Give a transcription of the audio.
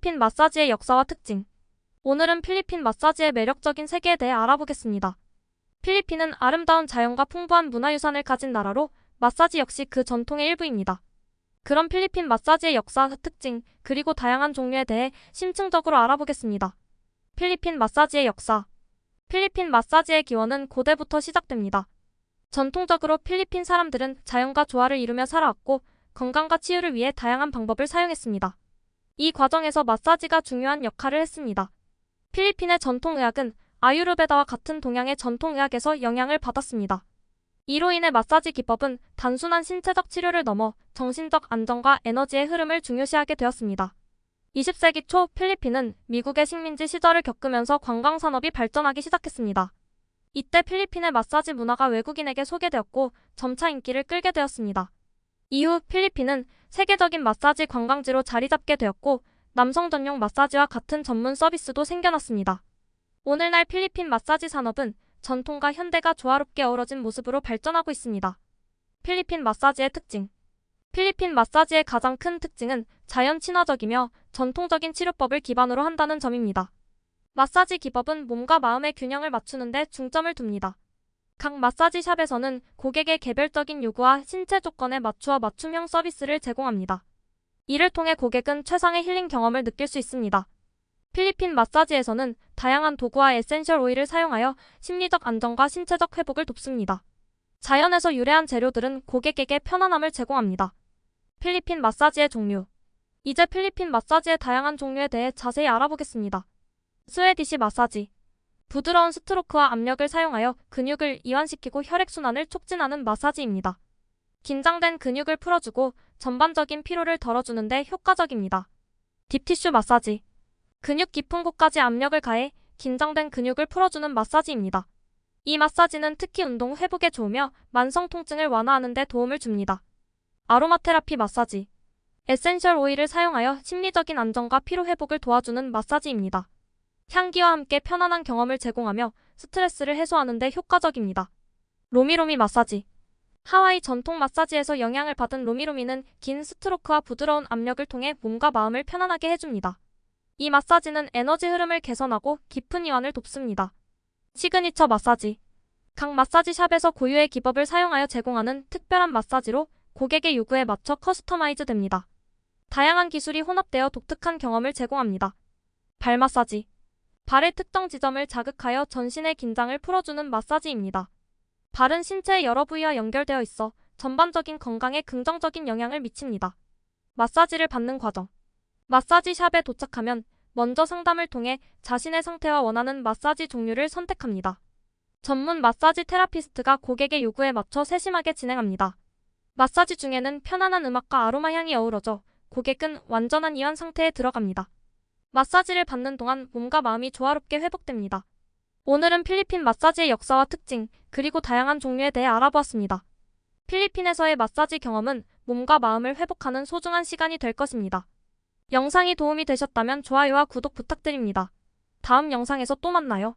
필리핀 마사지의 역사와 특징. 오늘은 필리핀 마사지의 매력적인 세계에 대해 알아보겠습니다. 필리핀은 아름다운 자연과 풍부한 문화유산을 가진 나라로 마사지 역시 그 전통의 일부입니다. 그럼 필리핀 마사지의 역사, 특징, 그리고 다양한 종류에 대해 심층적으로 알아보겠습니다. 필리핀 마사지의 역사. 필리핀 마사지의 기원은 고대부터 시작됩니다. 전통적으로 필리핀 사람들은 자연과 조화를 이루며 살아왔고 건강과 치유를 위해 다양한 방법을 사용했습니다. 이 과정에서 마사지가 중요한 역할을 했습니다. 필리핀의 전통의학은 아유르베다와 같은 동양의 전통의학에서 영향을 받았습니다. 이로 인해 마사지 기법은 단순한 신체적 치료를 넘어 정신적 안정과 에너지의 흐름을 중요시하게 되었습니다. 20세기 초 필리핀은 미국의 식민지 시절을 겪으면서 관광 산업이 발전하기 시작했습니다. 이때 필리핀의 마사지 문화가 외국인에게 소개되었고 점차 인기를 끌게 되었습니다. 이후 필리핀은 세계적인 마사지 관광지로 자리 잡게 되었고 남성 전용 마사지와 같은 전문 서비스도 생겨났습니다. 오늘날 필리핀 마사지 산업은 전통과 현대가 조화롭게 어우러진 모습으로 발전하고 있습니다. 필리핀 마사지의 특징 필리핀 마사지의 가장 큰 특징은 자연 친화적이며 전통적인 치료법을 기반으로 한다는 점입니다. 마사지 기법은 몸과 마음의 균형을 맞추는 데 중점을 둡니다. 각 마사지 샵에서는 고객의 개별적인 요구와 신체 조건에 맞추어 맞춤형 서비스를 제공합니다. 이를 통해 고객은 최상의 힐링 경험을 느낄 수 있습니다. 필리핀 마사지에서는 다양한 도구와 에센셜 오일을 사용하여 심리적 안정과 신체적 회복을 돕습니다. 자연에서 유래한 재료들은 고객에게 편안함을 제공합니다. 필리핀 마사지의 종류 이제 필리핀 마사지의 다양한 종류에 대해 자세히 알아보겠습니다. 스웨디시 마사지 부드러운 스트로크와 압력을 사용하여 근육을 이완시키고 혈액순환을 촉진하는 마사지입니다. 긴장된 근육을 풀어주고 전반적인 피로를 덜어주는데 효과적입니다. 딥티슈 마사지 근육 깊은 곳까지 압력을 가해 긴장된 근육을 풀어주는 마사지입니다. 이 마사지는 특히 운동 회복에 좋으며 만성 통증을 완화하는 데 도움을 줍니다. 아로마 테라피 마사지 에센셜 오일을 사용하여 심리적인 안정과 피로 회복을 도와주는 마사지입니다. 향기와 함께 편안한 경험을 제공하며 스트레스를 해소하는 데 효과적입니다. 로미로미 마사지 하와이 전통 마사지에서 영향을 받은 로미로미는 긴 스트로크와 부드러운 압력을 통해 몸과 마음을 편안하게 해줍니다. 이 마사지는 에너지 흐름을 개선하고 깊은 이완을 돕습니다. 시그니처 마사지 각 마사지 샵에서 고유의 기법을 사용하여 제공하는 특별한 마사지로 고객의 요구에 맞춰 커스터마이즈 됩니다. 다양한 기술이 혼합되어 독특한 경험을 제공합니다. 발 마사지 발의 특정 지점을 자극하여 전신의 긴장을 풀어주는 마사지입니다. 발은 신체의 여러 부위와 연결되어 있어 전반적인 건강에 긍정적인 영향을 미칩니다. 마사지를 받는 과정 마사지 샵에 도착하면 먼저 상담을 통해 자신의 상태와 원하는 마사지 종류를 선택합니다. 전문 마사지 테라피스트가 고객의 요구에 맞춰 세심하게 진행합니다. 마사지 중에는 편안한 음악과 아로마 향이 어우러져 고객은 완전한 이완 상태에 들어갑니다. 마사지를 받는 동안 몸과 마음이 조화롭게 회복됩니다. 오늘은 필리핀 마사지의 역사와 특징, 그리고 다양한 종류에 대해 알아보았습니다. 필리핀에서의 마사지 경험은 몸과 마음을 회복하는 소중한 시간이 될 것입니다. 영상이 도움이 되셨다면 좋아요와 구독 부탁드립니다. 다음 영상에서 또 만나요.